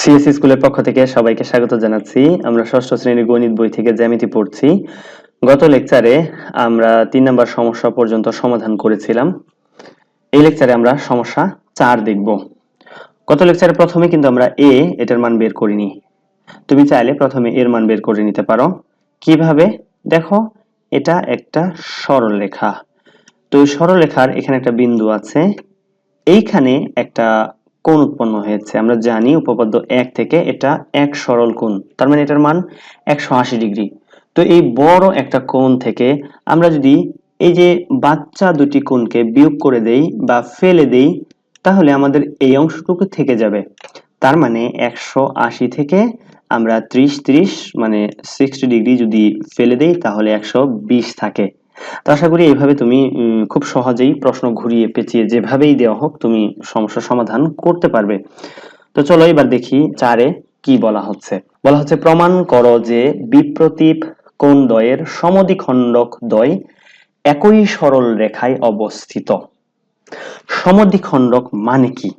CSC স্কুলের পক্ষ থেকে সবাইকে স্বাগত জানাচ্ছি। আমরা ষষ্ঠ শ্রেণির গণিত বই থেকে জ্যামিতি পড়ছি। গত লেকচারে আমরা তিন নম্বর সমস্যা পর্যন্ত সমাধান করেছিলাম। এই লেকচারে আমরা সমস্যা চার দেখব। গত লেকচারে প্রথমে কিন্তু আমরা এ এটার মান বের করিনি। তুমি চাইলে প্রথমে এর মান বের করে নিতে পারো। কীভাবে? দেখো, এটা একটা সরল রেখা। তো এই সরলরেখার এখানে একটা বিন্দু আছে। এইখানে একটা কোণ উৎপন্ন হয়েছে। আমরা জানি উপপাদ্য এক থেকে এটা এক সরল কোণ। তার মানে এটার মান একশো আশি ডিগ্রি। তো এই বড় একটা কোণ থেকে আমরা যদি এই যে বাচ্চা দুটি কোণকে বিয়োগ করে দেই বা ফেলে দেই, তাহলে আমাদের এই অংশটুকু থেকে যাবে। তার মানে একশো আশি থেকে আমরা ত্রিশ ত্রিশ মানে সিক্সটি ডিগ্রি যদি ফেলে দেই, তাহলে একশো বিশ থাকে। তো আশা করি এইভাবে তুমি খুব সহজেই প্রশ্ন ঘুরিয়ে পেঁচিয়ে যেভাবেই দেওয়া হোক তুমি সমস্যার সমাধান করতে পারবে। তো চলো এবার দেখি চারে কি বলা হচ্ছে। বলা হচ্ছে, প্রমাণ করো যে বিপ্রতীপ কোণ দ্বয়ের সমদ্বিখণ্ডক দ্বয় একই সরল রেখায় অবস্থিত। সমদ্বিখণ্ডক মানে কি?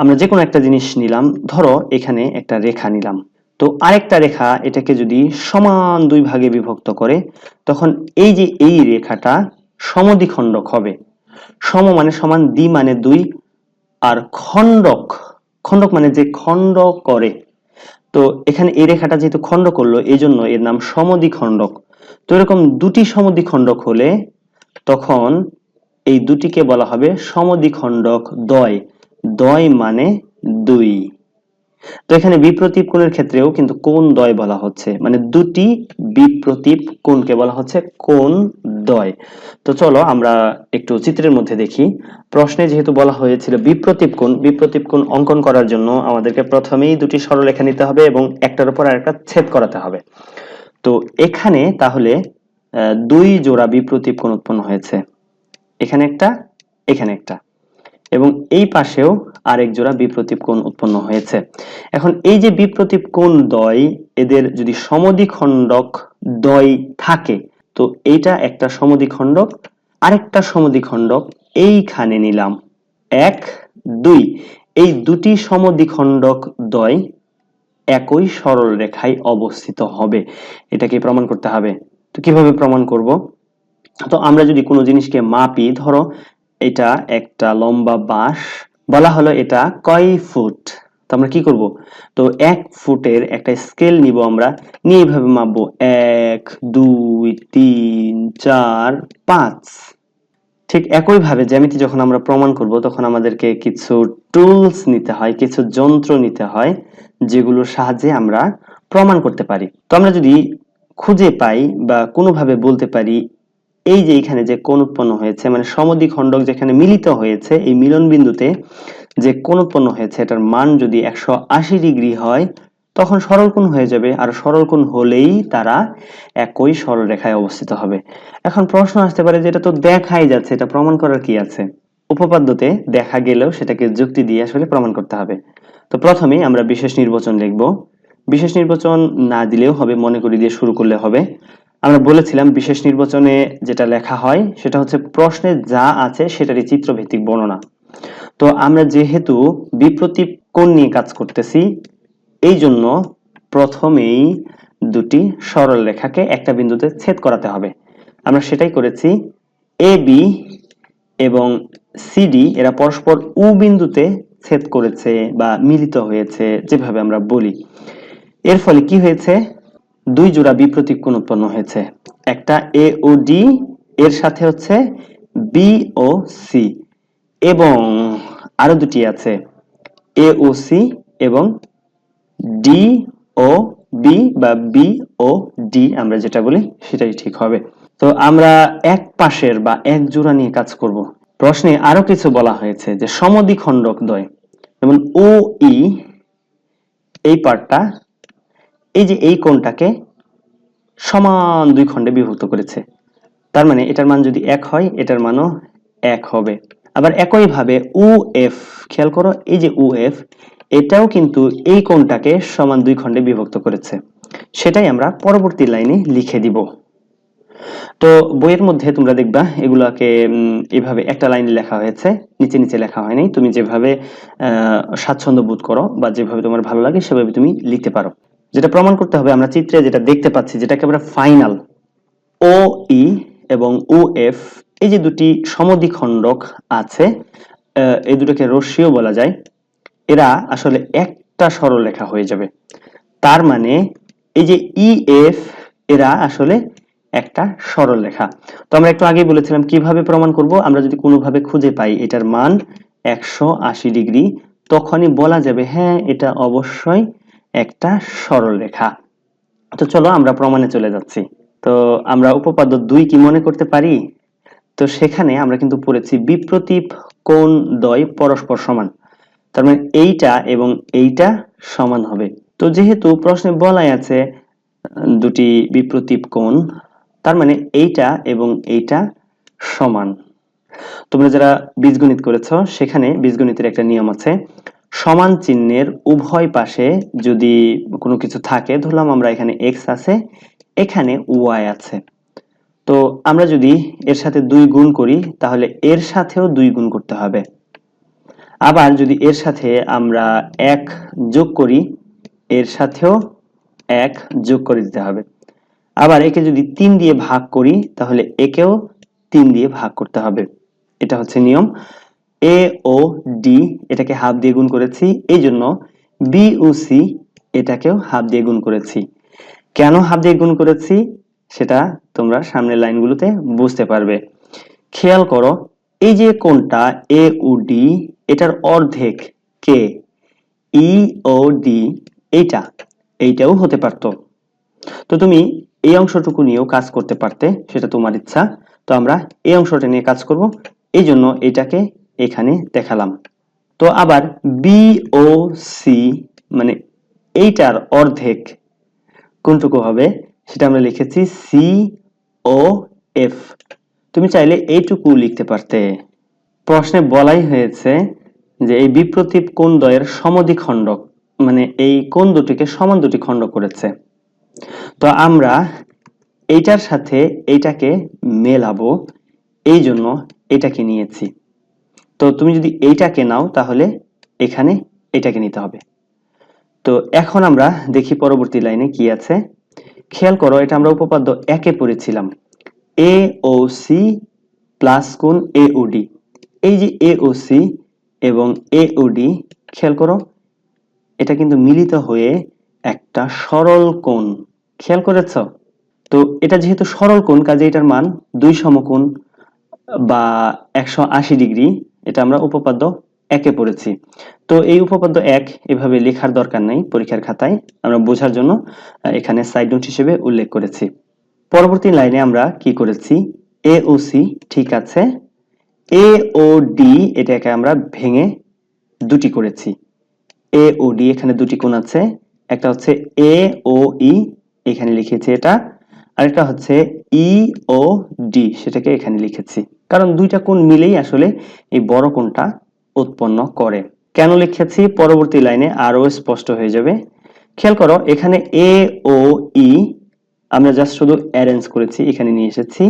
আমরা যে কোনো একটা জিনিস নিলাম, ধরো এখানে একটা রেখা নিলাম। তো আরেকটা রেখা এটাকে যদি সমান দুই ভাগে বিভক্ত করে, তখন এই যে এই রেখাটা সমদ্বিখণ্ডক হবে। সম মানে সমান, দ্বি মানে দুই, আর খণ্ডক খণ্ডক মানে যে খণ্ড করে। তো এখানে এই রেখাটা যেহেতু খণ্ড করল এই জন্য এর নাম সমদ্বিখণ্ডক। তো এরকম দুটি সমদ্বিখণ্ডক হলে তখন এই দুটিকে বলা হবে সমদ্বিখণ্ডক দ্বয় দ্বয় মানে দুই। তো এখানে বিপ্রতীপ কোণের ক্ষেত্রেও কিন্তু কোণ দ্বয় বলা হচ্ছে। মানে দুটি বিপ্রতীপ কোণকে বলা হচ্ছে কোণ দ্বয় তো চলো আমরা একটু চিত্রের মধ্যে দেখি। প্রশ্নে যেহেতু বলা হয়েছিল বিপ্রতীপ কোণ বিপ্রতীপ কোণ অঙ্কন করার জন্য আমাদেরকে প্রথমেই দুটি সরলরেখা নিতে হবে এবং একটার উপর আরেকটা ছেদ করাতে হবে। তো এখানে তাহলে দুই জোড়া বিপ্রতীপ কোণ উৎপন্ন হয়েছে। এখানে একটা এখানে একটা। এবং এই পাশেও আরেক জোড়া বিপ্রতীপ কোণ উৎপন্ন হয়েছে। এখন এই যে বিপ্রতীপ কোণ দ্বয় এদের যদি সমদ্বিখণ্ডক দ্বয় থাকে, তো এইটা একটা সমদ্বিখণ্ডক, আরেকটা সমদ্বিখণ্ডক, এইখানে নিলাম এক, দুই। এই দুটি সমদ্বিখণ্ডক দ্বয় একই সরল রেখায় অবস্থিত হবে। এটাকে প্রমাণ করতে হবে? তো কীভাবে প্রমাণ করব? তো আমরা যদি কোনো জিনিসকে মাপি, ধরো এটা একটা লম্বা বাঁশ বলা হলো এটা কয় ফুট? তো আমরা কি করব? তো এক ফুটের একটা স্কেল নিব আমরা। নিয়ে এইভাবে মাপবো। এক, দুই, তিন, চার, পাঁচ। ঠিক একইভাবে জ্যামিতি যখন আমরা প্রমাণ করব, তখন আমাদেরকে কিছু টুলস নিতে হয়, কিছু যন্ত্র নিতে হয়, যেগুলোর সাহায্যে আমরা প্রমাণ করতে পারি। তো আমরা যদি খুঁজে পাই বা কোনোভাবে বলতে পারি এই যে এখানে যে কোণ উৎপন্ন হয়েছে মানে সমদ্বিখণ্ডক যেখানে মিলিত হয়েছে, এই মিলন বিন্দুতে যে কোণ উৎপন্ন হয়েছে, এটার মান যদি একশো আশি ডিগ্রি হয়, তখন সরল কোণ হয়ে যাবে। আর সরল কোণ হলেই তারা একই সরল রেখায় অবস্থিত হবে। এখন প্রশ্ন আসতে পারে যে এটা তো দেখাই যাচ্ছে, এটা প্রমাণ করার কি আছে? উপপাদ্যতে দেখা গেলেও সেটাকে যুক্তি দিয়ে আসলে প্রমাণ করতে হবে। তো প্রথমে আমরা বিশেষ নির্বাচন লিখব। বিশেষ নির্বাচন না দিলেও হবে, মনে করি দিয়ে শুরু করলে হবে। আমরা বলেছিলাম বিশেষ নির্বাচনে যেটা লেখা হয়, সেটা হচ্ছে প্রশ্নে যা আছে সেটারই চিত্রভিত্তিক বর্ণনা। তো আমরা যেহেতু বিপ্রতীপ কোণ নিয়ে কাজ করতেছি, এই জন্য প্রথমেই দুটি সরল রেখাকে একটা বিন্দুতে ছেদ করাতে হবে। আমরা সেটাই করেছি, এ, বি এবং সিডি এরা পরস্পর উ বিন্দুতে ছেদ করেছে বা মিলিত হয়েছে, যেভাবে আমরা বলি। এর ফলে কি হয়েছে? দুই জোড়া বিপ্রতীপ কোণ উৎপন্ন হয়েছে। একটা এ ও ডি এর সাথে হচ্ছে বি ও সি এবং আরও দুটি আছে এ ও সি এবং ডি ও বি বা বি ও ডি আমরা যেটা বলি সেটাই ঠিক হবে। তো আমরা এক পাশের বা এক জোড়া নিয়ে কাজ করব। প্রশ্নে আরও কিছু বলা হয়েছে যে সমদ্বিখণ্ডক দ্বয় যেমন ও ই এই পার্টটা এই যে এই কোণটাকে সমান দুই খণ্ডে বিভক্ত করেছে। তার মানে এটার মান যদি এক হয়, এটার মানও এক হবে। আবার একইভাবে উ এফ খেয়াল করো, এই যে উ এফ এটাও কিন্তু এই কোণটাকে সমান দুই খণ্ডে বিভক্ত করেছে। সেটাই আমরা পরবর্তী লাইনে লিখে দিব। তো বইয়ের মধ্যে তোমরা দেখবা, এগুলাকে এভাবে একটা লাইন লেখা হয়েছে, নিচে নিচে লেখা হয়নি। তুমি যেভাবে স্বাচ্ছন্দ্য বোধ করো বা যেভাবে তোমার ভালো লাগে, সেভাবে তুমি লিখতে পারো। যেটা প্রমাণ করতে হবে, আমরা চিত্রে যেটা দেখতে পাচ্ছি, যেটাকে আমরা ফাইনাল ও ই এবং ও এফ এই যে দুটি সমদ্বিখণ্ডক আছে এই দুটোকে রশ্মিও বলা যায়, এরা আসলে একটা সরলরেখা হয়ে যাবে। তার মানে এই যে ই এফ এরা আসলে একটা সরলরেখা। তো আমরা একটু আগেই বলেছিলাম কীভাবে প্রমাণ করব, আমরা যদি কোনোভাবে খুঁজে পাই এটার মান একশো আশি ডিগ্রি, তখনই বলা যাবে হ্যাঁ এটা অবশ্যই একটা সরলরেখা তো চলো আমরা প্রমাণে চলে যাচ্ছি। তো আমরা উপপাদ্য দুই কি মনে করতে পারি? তো সেখানে আমরা কিন্তু পড়েছি বিপ্রতীপ কোণ দ্বয় পরস্পর সমান। তার মানে এইটা এবং এইটা সমান হবে। তো যেহেতু প্রশ্নে বলাই আছে, দুটি বিপ্রতীপ কোণ, তার মানে এইটা এবং এইটা সমান। তোমরা যারা বীজগণিত করেছ, সেখানে বীজগণিতের একটা নিয়ম আছে। সমান চিহ্নের উভয় পাশে যদি কোনো কিছু থাকে, ধরলাম আমরা এখানে এক্স আছে, এখানে ওয়াই আছে। তো আমরা যদি এর সাথে দুই গুণ করি, তাহলে এর সাথেও দুই গুণ করতে হবে। আবার যদি এর সাথে আমরা এক যোগ করি, এর সাথেও এক যোগ করে দিতে হবে। আবার একে যদি তিন দিয়ে ভাগ করি, তাহলে একেও তিন দিয়ে ভাগ করতে হবে। এটা হচ্ছে নিয়ম। এ ও ডি এটাকে হাফ দিয়ে গুণ করেছি। এই জন্য বি ও সি এটাকেও হাফ দিয়ে গুণ করেছি। কেন হাফ দিয়ে গুণ করেছি? সেটা তোমরা সামনের লাইনগুলোতে বুঝতে পারবে। খেয়াল করো, এই যে কোনটা এ ও ডি এটার অর্ধেক কে? ই ও ডি এইটা, এইটাও হতে পারতো। তো তুমি এই অংশটুকু নিয়েও কাজ করতে পারতে, সেটা তোমার ইচ্ছা। তো আমরা এই অংশটা নিয়ে কাজ করব। এই জন্য এটাকে এখানে দেখালাম। তো আবার বি ও সি মানে এইটার অর্ধেক কোনটুকু হবে, সেটা আমরা লিখেছি সি ও এফ তুমি চাইলে এইটুকু লিখতে পারতে। প্রশ্নে বলাই হয়েছে যে এই বিপ্রতীপ কোণ দ্বয়ের সমদ্বিখণ্ডক মানে এই কোন দুটিকে সমান দুটি খণ্ড করেছে। তো আমরা এইটার সাথে এইটাকে মেলাবো এই জন্য এটাকে নিয়েছি। তো তুমি যদি এইটাকে নাও, তাহলে এখানে এটাকে নিতে হবে। তো এখন আমরা দেখি পরবর্তী লাইনে কি আছে। খেয়াল করো, এটা আমরা উপপাদ্য একে পড়েছিলাম। এ ও সি প্লাস কোন এ ডি এই যে এ ও সি এবং এ ডি খেয়াল করো, এটা কিন্তু মিলিত হয়ে একটা সরল কোণ। খেয়াল করেছ? তো এটা যেহেতু সরল কোণ, কাজে এটার মান দুই সমকোণ বা একশো আশি ডিগ্রি। এটা আমরা উপপাদ্য একে পড়েছি। তো এই উপপাদ্য এক, এভাবে লেখার দরকার নাই পরীক্ষার খাতায়। আমরা বোঝার জন্য এখানে সাইড নোট হিসেবে উল্লেখ করেছি। পরবর্তী লাইনে আমরা কি করেছি? এ ও সি ঠিক আছে। এ ও ডি এটাকে আমরা ভেঙে দুটি করেছি। এ ও ডি এখানে দুটি কোণ আছে। একটা হচ্ছে এ ও ই এখানে লিখেছি এটা। আরেকটা হচ্ছে ই ও ডি সেটাকে এখানে লিখেছি। কারণ দুইটা কোণ মিলেই আসলে এই বড় কোণটা উৎপন্ন করে। কেন লিখেছি? পরবর্তী লাইনে আরও স্পষ্ট হয়ে যাবে। খেয়াল করো, এখানে এ ও ই আমরা জাস্ট শুধু অ্যারেঞ্জ করেছি, এখানে নিয়ে এসেছি।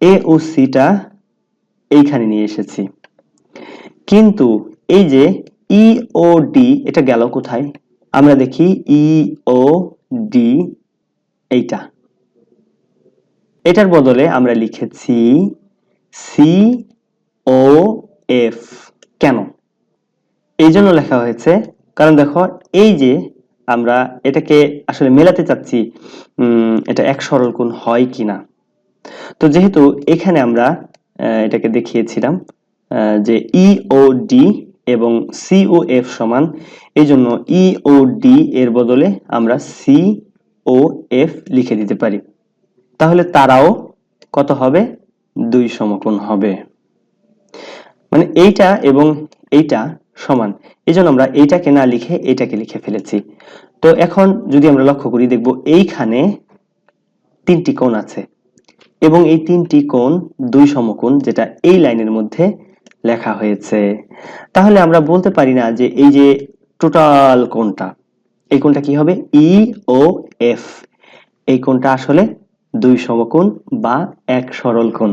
এ ও সিটা এইখানে নিয়ে এসেছি। কিন্তু এই যে ই ও ডি এটা গেল কোথায়? আমরা দেখি ই ও ডি এইটা। এটার বদলে আমরা লিখেছি সি ও এফ কেন? এই জন্য লেখা হয়েছে, কারণ দেখো, এই যে আমরা এটাকে আসলে মেলাতে চাচ্ছি এটা এক সরল কোণ হয় কিনা। তো যেহেতু এখানে আমরা এটাকে দেখিয়েছিলাম যে ই ও ডি এবং সি ও এফ সমান এই জন্য ই ও ডি এর বদলে আমরা সি ও এফ লিখে দিতে পারি। তাহলে তারাও কত হবে? দুই সমকোণ হবে। মানে এইটা এবং এইটা সমান। এই আমরা এইটাকে না লিখে এইটাকে লিখে ফেলেছি। তো এখন যদি আমরা লক্ষ্য করি, দেখব এইখানে তিনটি কোণ আছে এবং এই তিনটি কোণ দুই সমকোণ যেটা এই লাইনের মধ্যে লেখা হয়েছে। তাহলে আমরা বলতে পারি না যে এই যে টোটাল কোণটা, এই কোণটা কি হবে? ই ও এফ এই কোণটা আসলে দুই সমকোণ বা এক সরল কোণ।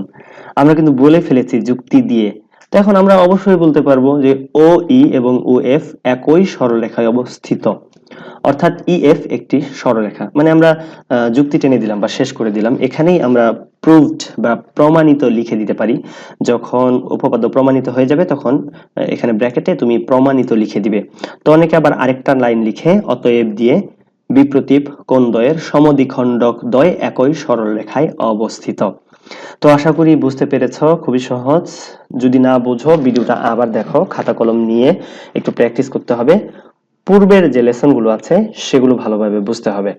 আমরা কিন্তু বলে ফেলেছি যুক্তি দিয়ে। তো এখন আমরা অবশ্যই বলতে পারব যে ও ই এবং ও এফ একই সরলরেখায় অবস্থিত। অর্থাৎ ইএফ একটি সরলরেখা। মানে আমরা যুক্তি টেনে দিলাম বা শেষ করে দিলাম। এখানেই আমরা প্রুভড বা প্রমাণিত লিখে দিতে পারি। যখন উপপাদ্য প্রমাণিত হয়ে যাবে, তখন এখানে ব্র্যাকেটে তুমি প্রমাণিত লিখে দিবে। তো অনেকে আবার আরেকটা লাইন লিখে, অতএব দিয়ে বিপ্রতীপ কোণদ্বয়ের সমদ্বিখণ্ডক দ্বয় একই সরলরেখায় অবস্থিত। তো আশা করি বুঝতে পেরেছ, খুবই সহজ। যদি না বোঝো, ভিডিওটা আবার দেখো, খাতা কলম নিয়ে একটু প্র্যাকটিস করতে হবে। পূর্বের যে লেসনগুলো আছে, সেগুলো ভালোভাবে বুঝতে হবে।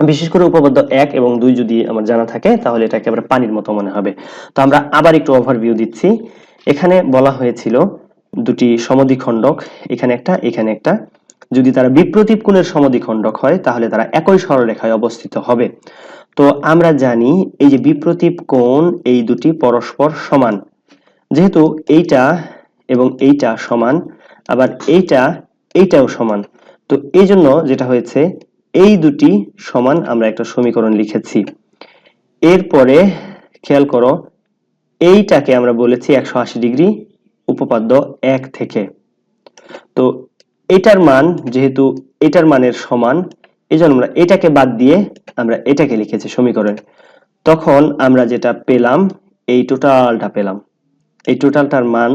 বিশেষ করে উপপাদ্য এক এবং দুই যদি আমার জানা থাকে, তাহলে এটা একেবারে পানির মতো মনে হবে। তো আমরা আবার একটু ওভারভিউ দিচ্ছি। এখানে বলা হয়েছিল দুটি সমদ্বিখণ্ডক, এখানে একটা এখানে একটা। যদি তারা বিপ্রতীপ কোণের সমদ্বিখণ্ডক হয়, তাহলে তারা একই সরলরেখায় অবস্থিত হবে। তো আমরা জানি এই যে বিপ্রতীপ কোণ, এই দুটি পরস্পর সমান। যেহেতু এইটা এবং এইটা সমান, আবার এইটা, এইটাও সমান। তো এই জন্য যেটা হয়েছে, এই দুটি সমান আমরা একটা সমীকরণ লিখেছি। এরপরে খেয়াল করো, এইটাকে আমরা বলেছি একশো আশি ডিগ্রি উপপাদ্য এক থেকে। তো এটার মান যেহেতু এটার মানের সমান এই জন্য আমরা এটাকে বাদ দিয়ে আমরা এটাকে লিখেছি সমীকরণ। তখন আমরা যেটা পেলাম, এই টোটালটা পেলাম। এই টোটালটার মান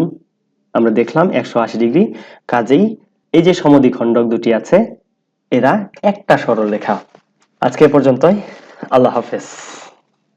আমরা দেখলাম একশো আশি ডিগ্রি। কাজেই এই যে সমদ্বিখণ্ডক দুটি আছে, এরা একটা সরলরেখা। আজকে পর্যন্তই। আল্লাহ হাফেজ।